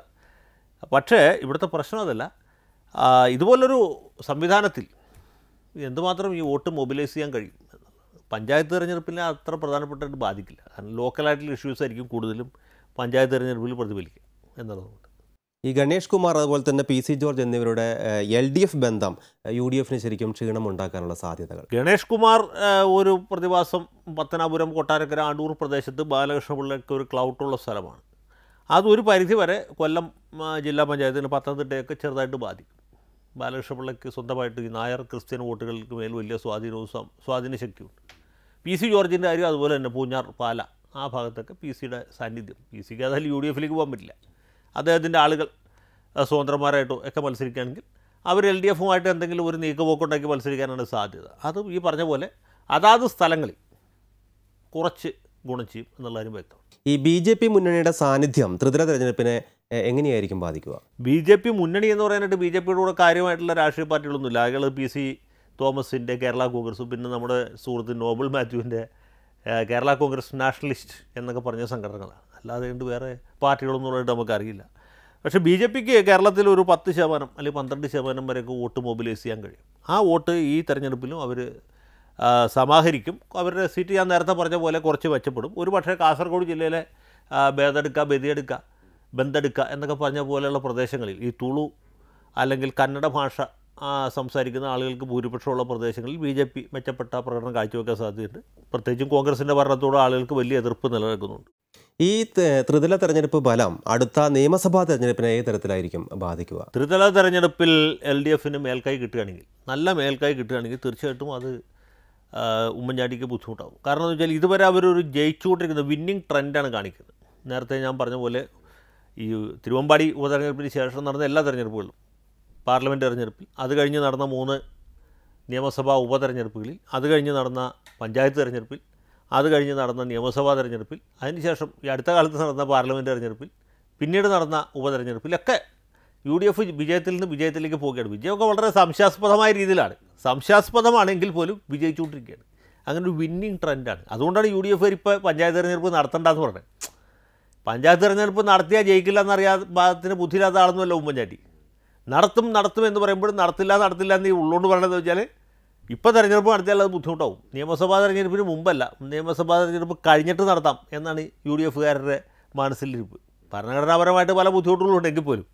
പക്ഷേ ഇവിടുത്തെ പ്രശ്നം അതല്ല. ഇതുപോലൊരു സംവിധാനത്തിൽ എന്തുമാത്രം ഈ വോട്ട് മൊബിലൈസ് ചെയ്യാൻ കഴിയും? പഞ്ചായത്ത് തിരഞ്ഞെടുപ്പിനെ അത്ര പ്രധാനപ്പെട്ടായിട്ട് ബാധിക്കില്ല. കാരണം ലോക്കലായിട്ടുള്ള ഇഷ്യൂസ് ആയിരിക്കും കൂടുതലും പഞ്ചായത്ത് തിരഞ്ഞെടുപ്പിൽ പ്രതിഫലിക്കുക എന്നുള്ളതുകൊണ്ട്. ഈ ഗണേഷ് കുമാർ അതുപോലെ തന്നെ പി സി ജോർജ് എന്നിവരുടെ എൽ ഡി എഫ് ബന്ധം യു ഡി എഫിന് ശരിക്കും ക്ഷീണം ഉണ്ടാക്കാനുള്ള സാധ്യതകൾ. ഗണേഷ് കുമാർ ഒരു പ്രതിഭാസം പത്തനാപുരം കൊട്ടാരക്കര ആണ്ടൂർ പ്രദേശത്ത് ബാലകൃഷ്ണപിള്ളയ്ക്ക് ഒരു ക്ലൗട്ടുള്ള സ്ഥലമാണ്. അതൊരു പരിധി വരെ കൊല്ലം ജില്ലാ പഞ്ചായത്തിന് പത്തനംതിട്ടയൊക്കെ ചെറുതായിട്ട് ബാധിക്കും. ബാലകൃഷ്ണപിള്ളയ്ക്ക് സ്വന്തമായിട്ട് ഈ നായർ ക്രിസ്ത്യൻ വോട്ടുകൾക്ക് മേൽ വലിയ സ്വാധീനവും സ്വാധീന ശക്തിയുണ്ട് പി സി ജോർജിന്റെ കാര്യം അതുപോലെ തന്നെ പൂഞ്ഞാർ പാല ആ ഭാഗത്തൊക്കെ പി സിയുടെ സാന്നിധ്യം. പി സിക്ക് അതായത് യു ഡി എഫിലേക്ക് പോകാൻ പറ്റില്ല. അദ്ദേഹത്തിന്റെ ആളുകൾ സ്വതന്ത്രന്മാരായിട്ടോ ഒക്കെ മത്സരിക്കുകയാണെങ്കിൽ അവർ എൽ ഡി എഫുമായിട്ട് എന്തെങ്കിലും ഒരു നീക്കുപോക്കുണ്ടാക്കി മത്സരിക്കാനാണ് സാധ്യത. അതും ഈ പറഞ്ഞ പോലെ അതാത് സ്ഥലങ്ങളിൽ കുറച്ച് ഗുണം ചെയ്യും എന്നുള്ള കാര്യം വ്യക്തം ഈ ബി ജെ പി മുന്നണിയുടെ സാന്നിധ്യം ത്രിതല തെരഞ്ഞെടുപ്പിനെ എങ്ങനെയായിരിക്കും ബാധിക്കുക? ബി ജെ പി മുന്നണി എന്ന് പറയാനായിട്ട് ബി ജെ പിയുടെ കൂടെ കാര്യമായിട്ടുള്ള രാഷ്ട്രീയ പാർട്ടികളൊന്നുമില്ല. അയാൾ പി സി തോമസിന്റെ കേരള കോൺഗ്രസ് പിന്നെ നമ്മുടെ സുഹൃത്ത് നോബൽ മാത്യുവിന്റെ കേരള കോൺഗ്രസ് നാഷണലിസ്റ്റ് എന്നൊക്കെ പറഞ്ഞ സംഘടനകളാണ്. അല്ലാതെ കൊണ്ട് വേറെ പാർട്ടികളൊന്നും ഉള്ളതായിട്ട് നമുക്കറിയില്ല. പക്ഷേ ബി ജെ പിക്ക് കേരളത്തിൽ ഒരു പത്ത് ശതമാനം അല്ലെങ്കിൽ പന്ത്രണ്ട് ശതമാനം വരെയൊക്കെ വോട്ട് മൊബിലൈസ് ചെയ്യാൻ കഴിയും. ആ വോട്ട് ഈ തെരഞ്ഞെടുപ്പിലും അവർ സമാഹരിക്കും. അവരുടെ സീറ്റ് ഞാൻ നേരത്തെ പറഞ്ഞ പോലെ കുറച്ച് മെച്ചപ്പെടും. ഒരു പക്ഷേ കാസർഗോഡ് ജില്ലയിലെ ആ, ബേദെടുക്ക ബദിയെടുക്ക ബന്തെടുക്ക എന്നൊക്കെ പറഞ്ഞ പോലെയുള്ള പ്രദേശങ്ങളിൽ ഈ തുളു അല്ലെങ്കിൽ കന്നഡ ഭാഷ സംസാരിക്കുന്ന ആളുകൾക്ക് ഭൂരിപക്ഷമുള്ള പ്രദേശങ്ങളിൽ ബി ജെ പി മെച്ചപ്പെട്ട പ്രകടനം കാഴ്ചവെക്കാൻ സാധ്യതയുണ്ട്. പ്രത്യേകിച്ചും കോൺഗ്രസിന്റെ ഭരണത്തോട് ആളുകൾക്ക് വലിയ എതിർപ്പ് നിലനിൽക്കുന്നുണ്ട്. ഈ ത്രിതല തെരഞ്ഞെടുപ്പ് ഫലം അടുത്ത നിയമസഭാ തെരഞ്ഞെടുപ്പിനെ ഏത് തരത്തിലായിരിക്കും ബാധിക്കുക? ത്രിതല തെരഞ്ഞെടുപ്പിൽ എൽ ഡി എഫിന് മേൽക്കൈ കിട്ടുകയാണെങ്കിൽ നല്ല മേൽക്കൈ കിട്ടുകയാണെങ്കിൽ തീർച്ചയായിട്ടും അത് ഉമ്മൻചാണ്ടിക്ക് ബുദ്ധിമുട്ടാകും കാരണം എന്ന് വെച്ചാൽ ഇതുവരെ അവരൊരു ജയിച്ചുകൊണ്ടിരിക്കുന്ന വിന്നിങ് ട്രെൻഡാണ് കാണിക്കുന്നത്. നേരത്തെ ഞാൻ പറഞ്ഞ പോലെ ഈ തിരുവമ്പാടി ഉപതെരഞ്ഞെടുപ്പിന് ശേഷം നടന്ന എല്ലാ തെരഞ്ഞെടുപ്പുകളിലും പാർലമെന്റ് തെരഞ്ഞെടുപ്പിൽ അത് കഴിഞ്ഞ് നടന്ന മൂന്ന് നിയമസഭാ ഉപതെരഞ്ഞെടുപ്പുകളിൽ അത് കഴിഞ്ഞ് നടന്ന പഞ്ചായത്ത് തെരഞ്ഞെടുപ്പിൽ അത് കഴിഞ്ഞ് നടന്ന നിയമസഭാ തെരഞ്ഞെടുപ്പിൽ അതിനുശേഷം ഈ അടുത്ത കാലത്ത് നടന്ന പാർലമെന്റ് തെരഞ്ഞെടുപ്പിൽ പിന്നീട് നടന്ന ഉപതെരഞ്ഞെടുപ്പിലൊക്കെ യു ഡി എഫ് വിജയത്തിൽ നിന്ന് വിജയത്തിലേക്ക് പോവുകയാണ് വിജയമൊക്കെ വളരെ സംശയാസ്പദമായ രീതിയിലാണ്. സംശയാസ്പദമാണെങ്കിൽ പോലും വിജയിച്ചുകൊണ്ടിരിക്കുകയാണ്. അങ്ങനെ ഒരു വിന്നിങ് ട്രെൻഡാണ് അതുകൊണ്ടാണ് യു ഡി എഫ് ഇപ്പോൾ പഞ്ചായത്ത് തെരഞ്ഞെടുപ്പ് നടത്തണ്ടെന്ന് പറഞ്ഞത്. പഞ്ചായത്ത് തെരഞ്ഞെടുപ്പ് നടത്തിയാൽ ജയിക്കില്ല എന്നറിയാതെ ഭാഗത്തിന് ബുദ്ധിയില്ലാത്ത ആളൊന്നുമല്ല ഉമ്മൻചാണ്ടി. നടത്തും നടത്തും എന്ന് പറയുമ്പോഴും നടത്തില്ല നടത്തില്ല എന്ന് ഉള്ളോണ്ട് പറയണതെന്ന് വെച്ചാൽ ഇപ്പോൾ തെരഞ്ഞെടുപ്പ് നടത്തിയാൽ അത് ബുദ്ധിമുട്ടാവും. നിയമസഭാ തെരഞ്ഞെടുപ്പിന് മുമ്പല്ല. നിയമസഭാ തെരഞ്ഞെടുപ്പ് കഴിഞ്ഞിട്ട് നടത്താം എന്നാണ് യു ഡി എഫുകാരുടെ മനസ്സിലിരിപ്പ് ഭരണഘടനാപരമായിട്ട് പല ബുദ്ധിമുട്ടുകളും ഉണ്ടെങ്കിൽ പോലും.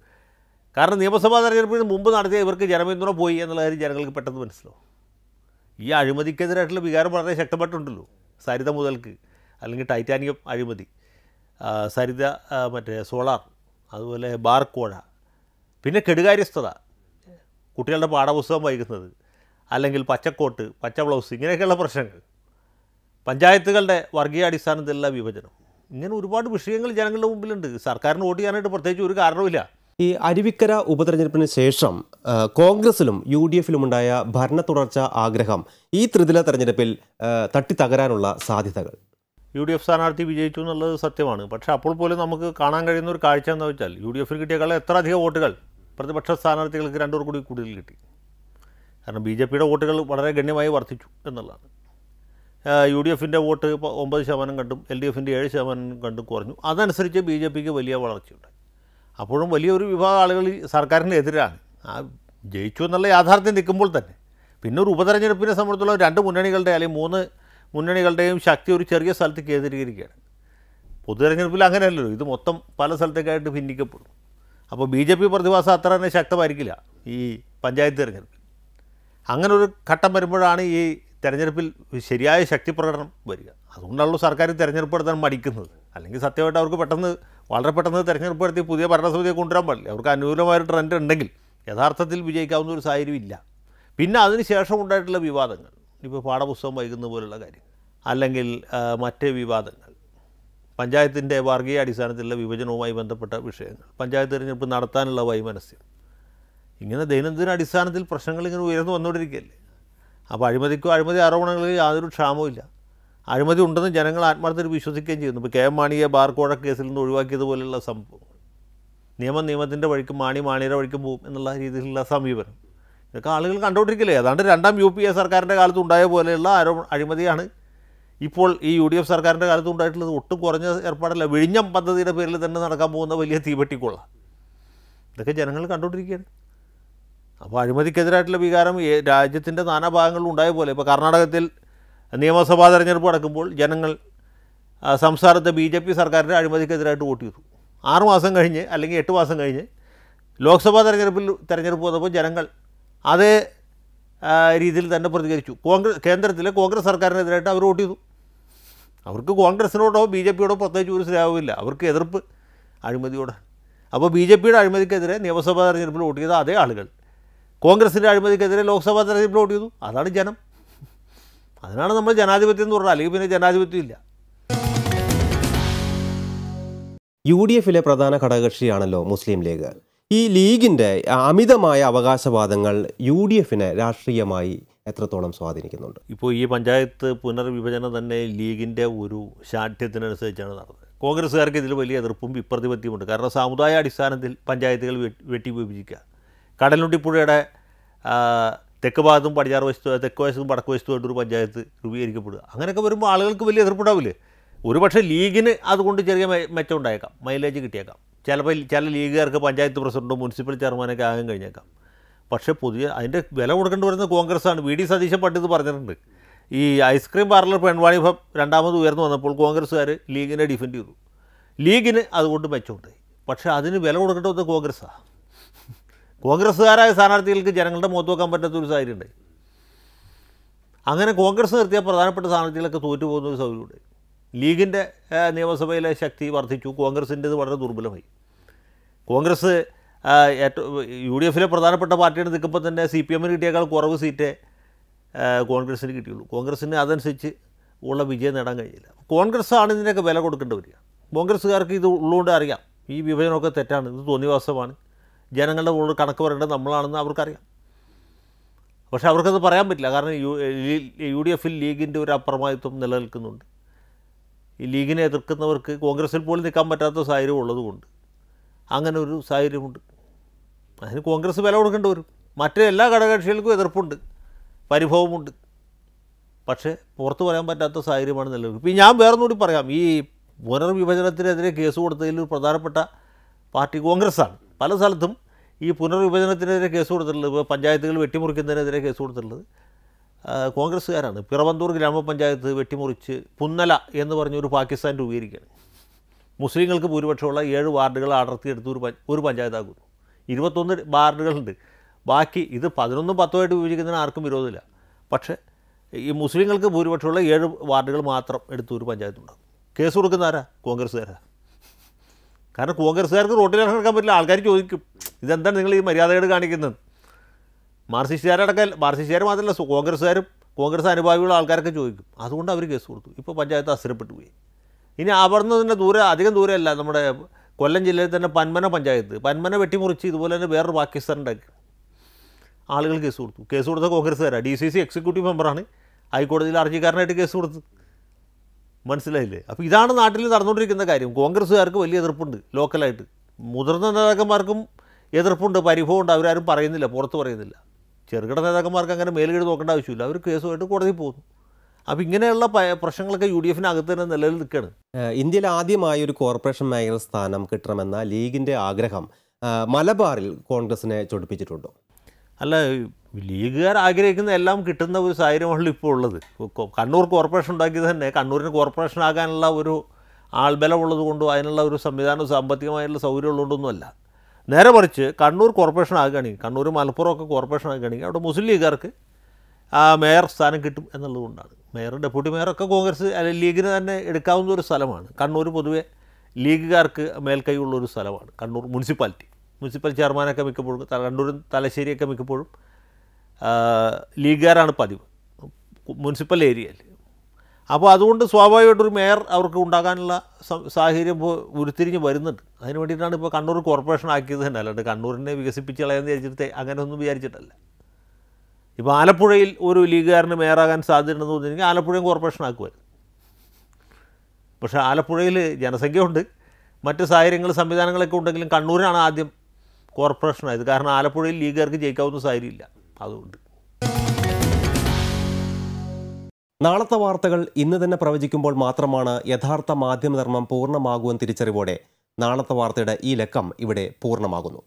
കാരണം നിയമസഭാ തെരഞ്ഞെടുപ്പിന് മുമ്പ് നടത്തിയ ഇവർക്ക് ജനപിന്തുണ പോയി എന്നുള്ള കാര്യം ജനങ്ങൾക്ക് പെട്ടെന്ന് മനസ്സിലാവും. ഈ അഴിമതിക്കെതിരായിട്ടുള്ള വികാരം വളരെ ശക്തമായിട്ടുണ്ടല്ലോ. സരിത മുതൽക്ക് അല്ലെങ്കിൽ ടൈറ്റാനിയം അഴിമതി സരിത മറ്റേ സോളാർ അതുപോലെ ബാർക്കോഴ പിന്നെ കെടുകാര്യസ്ഥത കുട്ടികളുടെ പാഠപുസ്തകം വൈകുന്നത് അല്ലെങ്കിൽ പച്ചക്കോട്ട് പച്ച ബ്ലൗസ് ഇങ്ങനെയൊക്കെയുള്ള പ്രശ്നങ്ങൾ. പഞ്ചായത്തുകളുടെ വർഗീയാടിസ്ഥാനത്തിലുള്ള വിഭജനം. ഇങ്ങനെ ഒരുപാട് വിഷയങ്ങൾ ജനങ്ങളുടെ മുമ്പിലുണ്ട്. സർക്കാരിന് വോട്ട് ചെയ്യാനായിട്ട് പ്രത്യേകിച്ച് ഒരു കാരണവുമില്ല. ഈ അരുവിക്കര ഉപതെരഞ്ഞെടുപ്പിന് ശേഷം കോൺഗ്രസിലും യു ഡി എഫിലും ഉണ്ടായ ഭരണ തുടർച്ച ആഗ്രഹം ഈ ത്രിതല തെരഞ്ഞെടുപ്പിൽ തട്ടി തട്ടിത്തകരാനുള്ള സാധ്യതകൾ. യു ഡി എഫ് സ്ഥാനാർത്ഥി വിജയിച്ചു എന്നുള്ളത് സത്യമാണ്. പക്ഷേ അപ്പോൾ പോലും നമുക്ക് കാണാൻ കഴിയുന്ന ഒരു കാഴ്ച എന്താ വെച്ചാൽ യു ഡി എഫിന് കിട്ടിയേക്കാൾ എത്ര അധികം വോട്ടുകൾ? പ്രതിപക്ഷ സ്ഥാനാർത്ഥികൾക്ക് രണ്ടു കൂടി കൂടുതൽ കിട്ടി. കാരണം ബി ജെ പിയുടെ വോട്ടുകൾ വളരെ ഗണ്യമായി വർദ്ധിച്ചു എന്നുള്ളതാണ്. യു ഡി എഫിന്റെ വോട്ട് ഇപ്പോൾ ഒമ്പത് ശതമാനം കണ്ടും എൽ ഡി എഫിന്റെ ഏഴ് ശതമാനം കണ്ടും കുറഞ്ഞു. അതനുസരിച്ച് ബി ജെ പിക്ക് വലിയ വളർച്ചയുണ്ടായി അപ്പോഴും വലിയൊരു വിഭാഗം ആളുകൾ ഈ എതിരാണ്. ആ ജയിച്ചു എന്നുള്ള യാഥാർത്ഥ്യം നിൽക്കുമ്പോൾ തന്നെ. പിന്നെ ഒരു ഉപതെരഞ്ഞെടുപ്പിനെ സംബന്ധിച്ചുള്ള രണ്ട് മുന്നണികളുടെ അല്ലെങ്കിൽ മൂന്ന് മുന്നണികളുടെയും ശക്തി ഒരു ചെറിയ സ്ഥലത്ത് കേന്ദ്രീകരിക്കുകയാണ്. പൊതു തെരഞ്ഞെടുപ്പിൽ അങ്ങനെയല്ലല്ലോ. ഇത് മൊത്തം പല സ്ഥലത്തേക്കായിട്ട് ഭിന്നിക്കപ്പെടും അപ്പോൾ ബി ജെ പി പ്രതിഭാസം അത്ര തന്നെ ശക്തമായിരിക്കില്ല ഈ പഞ്ചായത്ത് തെരഞ്ഞെടുപ്പിൽ. അങ്ങനെ ഒരു ഘട്ടം വരുമ്പോഴാണ് ഈ തെരഞ്ഞെടുപ്പിൽ ശരിയായ ശക്തി പ്രകടനം വരിക. അതുകൊണ്ടാണല്ലോ സർക്കാർ തിരഞ്ഞെടുപ്പ് നടത്താൻ മടിക്കുന്നത്. അല്ലെങ്കിൽ സത്യമായിട്ട് അവർക്ക് പെട്ടെന്ന് വളരെ പെട്ടെന്ന് തിരഞ്ഞെടുപ്പ് നടത്തി പുതിയ ഭരണസമിതിയെ കൊണ്ടുവരാൻ പാടില്ല. അവർക്ക് അനുകൂലമായ ട്രെൻഡ് ഉണ്ടെങ്കിൽ യഥാർത്ഥത്തിൽ വിജയിക്കാവുന്ന ഒരു സാഹചര്യം ഇല്ല പിന്നെ അതിന് ശേഷം ഉണ്ടായിട്ടുള്ള വിവാദങ്ങൾ. ഇപ്പോൾ പാഠപുസ്തകം വൈകുന്ന പോലുള്ള കാര്യങ്ങൾ അല്ലെങ്കിൽ മറ്റ് വിവാദങ്ങൾ. പഞ്ചായത്തിന്റെ വർഗീയ അടിസ്ഥാനത്തിലുള്ള വിഭജനവുമായി ബന്ധപ്പെട്ട വിഷയങ്ങൾ. പഞ്ചായത്ത് തിരഞ്ഞെടുപ്പ് നടത്താനുള്ള വൈമനസ്യം. ഇങ്ങനെ ദൈനംദിന അടിസ്ഥാനത്തിൽ പ്രശ്നങ്ങൾ ഇങ്ങനെ ഉയർന്നു വന്നുകൊണ്ടിരിക്കുകയല്ലേ? അപ്പോൾ അഴിമതിക്കോ അഴിമതി ആരോപണങ്ങളിൽ യാതൊരു ക്ഷാമവുമില്ല അഴിമതി ഉണ്ടെന്ന് ജനങ്ങൾ ആത്മാർത്ഥത്തിൽ വിശ്വസിക്കുകയും ചെയ്യുന്നു. ഇപ്പോൾ കെ എം മാണിയെ ബാർക്കോഴ കേസിൽ നിന്ന് ഒഴിവാക്കിയതുപോലെയുള്ള സംഭവങ്ങൾ നിയമം നിയമത്തിന്റെ വഴിക്കും മാണി മാണിയുടെ വഴിക്കും പോകും എന്നുള്ള രീതിയിലുള്ള സമീപനം. ഇതൊക്കെ ആളുകൾ കണ്ടുകൊണ്ടിരിക്കില്ലേ അതാണ്ട് രണ്ടാം യു പി എ സർക്കാരിന്റെ കാലത്ത് ഉണ്ടായ പോലെയുള്ള ആരോപണ അഴിമതിയാണ്. ഇപ്പോൾ ഈ യു ഡി എഫ് സർക്കാരിന്റെ കാലത്ത് ഉണ്ടായിട്ടുള്ളത് ഒട്ടും കുറഞ്ഞ ഏർപ്പാടല്ല. വിഴിഞ്ഞം പദ്ധതിയുടെ പേരിൽ തന്നെ നടക്കാൻ പോകുന്ന വലിയ തീവെട്ടിക്കൊള്ള ഇതൊക്കെ ജനങ്ങൾ കണ്ടുകൊണ്ടിരിക്കുകയാണ്. അപ്പോൾ അഴിമതിക്കെതിരായിട്ടുള്ള വികാരം രാജ്യത്തിന്റെ നാനാഭാഗങ്ങളിലും ഉണ്ടായ പോലെ. ഇപ്പോൾ കർണാടകത്തിൽ നിയമസഭാ തെരഞ്ഞെടുപ്പ് നടക്കുമ്പോൾ ജനങ്ങൾ സംസ്ഥാനത്തെ ബി ജെ പി സർക്കാരിന്റെ അഴിമതിക്കെതിരായിട്ട് വോട്ട് ചെയ്തു. ആറുമാസം കഴിഞ്ഞ് അല്ലെങ്കിൽ എട്ട് മാസം കഴിഞ്ഞ് ലോക്സഭാ തെരഞ്ഞെടുപ്പിൽ തെരഞ്ഞെടുപ്പ് വന്നപ്പോൾ ജനങ്ങൾ അതേ രീതിയിൽ തന്നെ പ്രതികരിച്ചു. കോൺഗ്രസ് കേന്ദ്രത്തിലെ കോൺഗ്രസ് സർക്കാരിനെതിരായിട്ട് അവർ വോട്ട് ചെയ്തു. അവർക്ക് കോൺഗ്രസിനോടോ ബി ജെ പിയോടോ പ്രത്യേകിച്ച് ഒരു സ്നേഹവുമില്ല. അവർക്ക് എതിർപ്പ് അഴിമതിയോട് അപ്പോൾ ബി ജെ പിയുടെ അഴിമതിക്കെതിരെ നിയമസഭാ തെരഞ്ഞെടുപ്പിൽ വോട്ട് ചെയ്ത അതേ ആളുകൾ കോൺഗ്രസിന്റെ അഴിമതിക്കെതിരെ ലോക്സഭാ തെരഞ്ഞെടുപ്പിൽ വോട്ട് ചെയ്തു. അതാണ് ജനം. അതിനാണ് നമ്മൾ ജനാധിപത്യം എന്ന് പറഞ്ഞാൽ അല്ലെങ്കിൽ പിന്നെ ജനാധിപത്യം ഇല്ല. യു ഡി എഫിലെ പ്രധാന ഘടകകക്ഷിയാണല്ലോ മുസ്ലിം ലീഗ്. ഈ ലീഗിന്റെ അമിതമായ അവകാശവാദങ്ങൾ യു ഡി എഫിനെ രാഷ്ട്രീയമായി എത്രത്തോളം സ്വാധീനിക്കുന്നുണ്ട്? ഇപ്പോൾ ഈ പഞ്ചായത്ത് പുനർവിഭജനം തന്നെ ലീഗിന്റെ ഒരു ശാഠ്യത്തിനനുസരിച്ചാണ് നടന്നത്. കോൺഗ്രസ്സുകാർക്ക് ഇതിൽ വലിയ എതിർപ്പും വിപ്രതിപത്തിയുമുണ്ട് കാരണം സമുദായ അടിസ്ഥാനത്തിൽ പഞ്ചായത്തുകൾ വെട്ടി വെട്ടി വിഭജിക്കുക കടലുണ്ടിപ്പുഴയുടെ തെക്ക് ഭാഗത്തും പടിഞ്ഞാറ് വശത്തും തെക്ക് വശത്തും വടക്ക് വശത്തുമായിട്ട് ഒരു പഞ്ചായത്ത് രൂപീകരിക്കപ്പെടുക. അങ്ങനെയൊക്കെ വരുമ്പോൾ ആളുകൾക്ക് വലിയ എതിർപ്പുണ്ടാവില്ലേ? ഒരു പക്ഷേ ലീഗിന് അതുകൊണ്ട് ചെറിയ മെച്ചം ഉണ്ടായേക്കാം മൈലേജ് കിട്ടിയേക്കാം. ചിലപ്പോൾ ചില ലീഗുകാർക്ക് പഞ്ചായത്ത് പ്രസിഡന്റോ മുനിസിപ്പൽ ചെയർമാനൊക്കെ ആകാൻ കഴിഞ്ഞേക്കാം. പക്ഷേ പുതിയ അതിന്റെ വില കൊടുക്കേണ്ടി വരുന്നത് കോൺഗ്രസ്സാണ്. വി. ഡി. സതീശൻ പണ്ടിത് പറഞ്ഞിട്ടുണ്ട്. ഈ ഐസ്ക്രീം പാർലർ പെൺവാണിഭം രണ്ടാമത് ഉയർന്നു വന്നപ്പോൾ കോൺഗ്രസ്സുകാർ ലീഗിനെ ഡിഫെൻഡ് ചെയ്തു. ലീഗിന് അതുകൊണ്ട് മെച്ചമുണ്ടായി. പക്ഷേ അതിന് വില കൊടുക്കേണ്ടി വന്നത് കോൺഗ്രസ്സാണ് കോൺഗ്രസ്സുകാരായ സ്ഥാനാർത്ഥികൾക്ക് ജനങ്ങളുടെ മുഖത്ത് വെക്കാൻ പറ്റാത്ത ഒരു സാഹചര്യം ഉണ്ടായി അങ്ങനെ കോൺഗ്രസ് നിർത്തിയ പ്രധാനപ്പെട്ട സ്ഥാനാർത്ഥികളൊക്കെ തോറ്റുപോകുന്ന ഒരു സൗകര്യമുണ്ട് ലീഗിന്റെ നിയമസഭയിലെ ശക്തി വർദ്ധിച്ചു കോൺഗ്രസിന്റെത് വളരെ ദുർബലമായി. കോൺഗ്രസ് ഏറ്റവും യു ഡി എഫിലെ പ്രധാനപ്പെട്ട പാർട്ടിയാണ്. നിൽക്കുമ്പോൾ തന്നെ സി പി എമ്മിന് കിട്ടിയേക്കാൾ കുറവ് സീറ്റേ കോൺഗ്രസ്സിന് കിട്ടിയുള്ളൂ. കോൺഗ്രസ്സിന് അതനുസരിച്ച് ഉള്ള വിജയം നേടാൻ കഴിയില്ല കോൺഗ്രസ് ആണ് ഇതിനൊക്കെ വില കൊടുക്കേണ്ടി വരിക. കോൺഗ്രസ്സുകാർക്ക് ഇത് ഉള്ളതുകൊണ്ട് അറിയാം. ഈ വിഭജനമൊക്കെ തെറ്റാണ്. ഇത് തോന്നിവാസമാണ് ജനങ്ങളുടെ ഉള്ളിൽ കണക്ക് പറയേണ്ടത് നമ്മളാണെന്ന് അവർക്കറിയാം. പക്ഷേ അവർക്കത് പറയാൻ പറ്റില്ല. കാരണം യു യു ഡി എഫിൽ ലീഗിന്റെ ഒരു അപ്രമാദിത്വം നിലനിൽക്കുന്നുണ്ട്. ഈ ലീഗിനെ എതിർക്കുന്നവർക്ക് കോൺഗ്രസിൽ പോലും നിൽക്കാൻ പറ്റാത്ത സാഹചര്യം ഉള്ളതുകൊണ്ട് അങ്ങനെ ഒരു സാഹചര്യമുണ്ട്. അതിന് കോൺഗ്രസ് വില കൊടുക്കേണ്ടി വരും. മറ്റേ എല്ലാ ഘടകകക്ഷികൾക്കും എതിർപ്പുണ്ട് പരിഭവമുണ്ട്. പക്ഷേ പുറത്ത് പറയാൻ പറ്റാത്ത സാഹചര്യമാണ് നിലവിൽ. ഇപ്പം ഞാൻ വേറൊന്നുകൂടി പറയാം. ഈ പുനർവിഭജനത്തിനെതിരെ കേസ് കൊടുത്തതിൽ പ്രധാനപ്പെട്ട പാർട്ടി കോൺഗ്രസ്സാണ്. പല സ്ഥലത്തും ഈ പുനർവിഭജനത്തിനെതിരെ കേസ് കൊടുത്തിട്ടുള്ളത് ഇപ്പോൾ പഞ്ചായത്തുകൾ വെട്ടിമുറിക്കുന്നതിനെതിരെ കേസ് കൊടുത്തിട്ടുള്ളത് കോൺഗ്രസ്സുകാരാണ്. പിറവന്തൂർ ഗ്രാമപഞ്ചായത്ത് വെട്ടിമുറിച്ച് പുന്നല എന്ന് പറഞ്ഞൊരു പാകിസ്ഥാൻ രൂപീകരിക്കുകയാണ്. മുസ്ലിങ്ങൾക്ക് ഭൂരിപക്ഷമുള്ള ഏഴ് വാർഡുകൾ അടർത്തിയെടുത്ത് ഒരു ഒരു പഞ്ചായത്താക്കുന്നു. ഇരുപത്തൊന്ന് വാർഡുകളുണ്ട്. ബാക്കി ഇത് പതിനൊന്നും ആയിട്ട് വിഭജിക്കുന്നതിന് ആർക്കും വിരോധമില്ല. പക്ഷേ ഈ മുസ്ലിങ്ങൾക്ക് ഭൂരിപക്ഷമുള്ള ഏഴ് വാർഡുകൾ മാത്രം എടുത്ത് ഒരു പഞ്ചായത്തുണ്ടാകും കേസ് കൊടുക്കുന്ന ആരാ? കാരണം കോൺഗ്രസ്സുകാർക്ക് റോട്ടിൽ ഇറക്കാൻ പറ്റില്ല. ആൾക്കാർ ചോദിക്കും ഇതെന്താണ് നിങ്ങൾ ഈ മര്യാദയോട് കാണിക്കുന്നത്? മാർസിസ്റ്റുകാരടക്കം മാർസിസ്റ്റുകാർ മാത്രമല്ല കോൺഗ്രസ്സുകാരും കോൺഗ്രസ് അനുഭാവികളും ആൾക്കാരൊക്കെ ചോദിക്കും. അതുകൊണ്ട് അവർ കേസ് കൊടുത്തു. ഇപ്പോൾ പഞ്ചായത്ത് അസ്ഥിരപ്പെട്ടു പോയി. ഇനി അവിടുന്ന് തന്നെ ദൂരെ അധികം ദൂരമല്ല നമ്മുടെ കൊല്ലം ജില്ലയിൽ തന്നെ പന്മന പഞ്ചായത്ത്. പന്മന വെട്ടിമുറിച്ച് ഇതുപോലെ തന്നെ വേറൊരു പാകിസ്ഥാൻ ഉണ്ടാക്കി ആളുകൾ കേസ് കൊടുത്തു. കേസ് കൊടുത്ത കോൺഗ്രസ്സുകാരാണ് ഡി സി സി എക്സിക്യൂട്ടീവ് മെമ്പറാണ്. ഹൈക്കോടതിയിൽ ഹർജിക്കാരനായിട്ട് കേസ് കൊടുത്തു. മനസ്സിലായില്ലേ? അപ്പോൾ ഇതാണ് നാട്ടിൽ നടന്നുകൊണ്ടിരിക്കുന്ന കാര്യം. കോൺഗ്രസ്സുകാർക്ക് വലിയ എതിർപ്പുണ്ട് ലോക്കലായിട്ട്. മുതിർന്ന നേതാക്കന്മാർക്കും എതിർപ്പുണ്ട് പരിഭവമുണ്ട്. അവരാരും പറയുന്നില്ല പുറത്ത് പറയുന്നില്ല. ചെറുകിട നേതാക്കന്മാർക്ക് അങ്ങനെ മേലുകീട് നോക്കേണ്ട ആവശ്യമില്ല. അവർ കേസുമായിട്ട് കോടതി പോകുന്നു. അപ്പോൾ ഇങ്ങനെയുള്ള പ്രശ്നങ്ങളൊക്കെ യു ഡി എഫിനകത്ത് തന്നെ നിലയിൽ നിൽക്കുകയാണ് ഇന്ത്യയിൽ ആദ്യമായി ഒരു കോർപ്പറേഷൻ മേഖല സ്ഥാനം കിട്ടണമെന്ന ലീഗിന്റെ ആഗ്രഹം മലബാറിൽ കോൺഗ്രസിനെ ചൊടിപ്പിച്ചിട്ടുണ്ടോ? അല്ല ലീഗുകാർ ആഗ്രഹിക്കുന്ന എല്ലാം കിട്ടുന്ന ഒരു സാഹചര്യമാണല്ലോ ഇപ്പോൾ ഉള്ളത്. കണ്ണൂർ കോർപ്പറേഷൻ ഉണ്ടാക്കിയത് തന്നെ. കണ്ണൂരിന് കോർപ്പറേഷൻ ആകാനുള്ള ഒരു ആൾബലം ഉള്ളത് കൊണ്ടും അതിനുള്ള ഒരു സംവിധാനം സാമ്പത്തികമായുള്ള സൗകര്യം ഉള്ളതുകൊണ്ടൊന്നുമല്ല. നേരെ മറിച്ച് കണ്ണൂർ കോർപ്പറേഷൻ ആകുകയാണെങ്കിൽ കണ്ണൂർ മലപ്പുറം ഒക്കെ കോർപ്പറേഷൻ ആകുകയാണെങ്കിൽ അവിടെ മുസ്ലിം ലീഗുകാർക്ക് ആ മേയർ സ്ഥാനം കിട്ടും എന്നുള്ളത് കൊണ്ടാണ്. മേയർ ഡെപ്യൂട്ടി മേയറൊക്കെ കോൺഗ്രസ് അല്ലെങ്കിൽ ലീഗിന് തന്നെ എടുക്കാവുന്ന ഒരു സ്ഥലമാണ്. കണ്ണൂർ പൊതുവെ ലീഗുകാർക്ക് മേൽക്കൈയുള്ള ഒരു സ്ഥലമാണ്. കണ്ണൂർ മുനിസിപ്പാലിറ്റി. മുനിസിപ്പൽ ചെയർമാനൊക്കെ മിക്കപ്പോഴും കണ്ണൂരും തലശ്ശേരിയൊക്കെ മിക്കപ്പോഴും ലീഗുകാരാണ് പതിവ്. മുനിസിപ്പൽ ഏരിയയിൽ. അപ്പോൾ അതുകൊണ്ട് സ്വാഭാവികമായിട്ടൊരു മേയർ അവർക്ക് ഉണ്ടാകാനുള്ള സാഹചര്യം ഇപ്പോൾ ഉരുത്തിരിഞ്ഞ് വരുന്നുണ്ട്. അതിന് വേണ്ടിയിട്ടാണ് ഇപ്പോൾ കണ്ണൂർ കോർപ്പറേഷൻ ആക്കിയത് തന്നെ. അല്ലാണ്ട് കണ്ണൂരിനെ വികസിപ്പിച്ച് കളയാന്ന് വിചാരിച്ചിട്ട് അങ്ങനെ ഒന്നും വിചാരിച്ചിട്ടല്ല. ഇപ്പോൾ ആലപ്പുഴയിൽ ഒരു ലീഗുകാരന് മേയറാകാൻ സാധ്യതയുണ്ടെന്ന് തോന്നിയെങ്കിൽ ആലപ്പുഴയും കോർപ്പറേഷൻ ആക്കുമായിരുന്നു. പക്ഷേ ആലപ്പുഴയിൽ ജനസംഖ്യ ഉണ്ട് മറ്റ് സാഹചര്യങ്ങൾ സംവിധാനങ്ങളൊക്കെ ഉണ്ടെങ്കിലും കണ്ണൂരാണ് ആദ്യം കോർപ്പറേഷൻ ആയത് കാരണം ആലപ്പുഴയിൽ ലീഗുകാർക്ക് ജയിക്കാവുന്ന സാഹചര്യമില്ല. അതുകൊണ്ട്. നാളത്തെ വാർത്തകൾ ഇന്ന് തന്നെ പ്രവചിക്കുമ്പോൾ മാത്രമാണ് യഥാർത്ഥ മാധ്യമധർമ്മം പൂർണമാകുമെന്ന് തിരിച്ചറിവോടെ നാളത്തെ വാർത്തയുടെ ഈ ലക്കം ഇവിടെ പൂർണമാകുന്നു.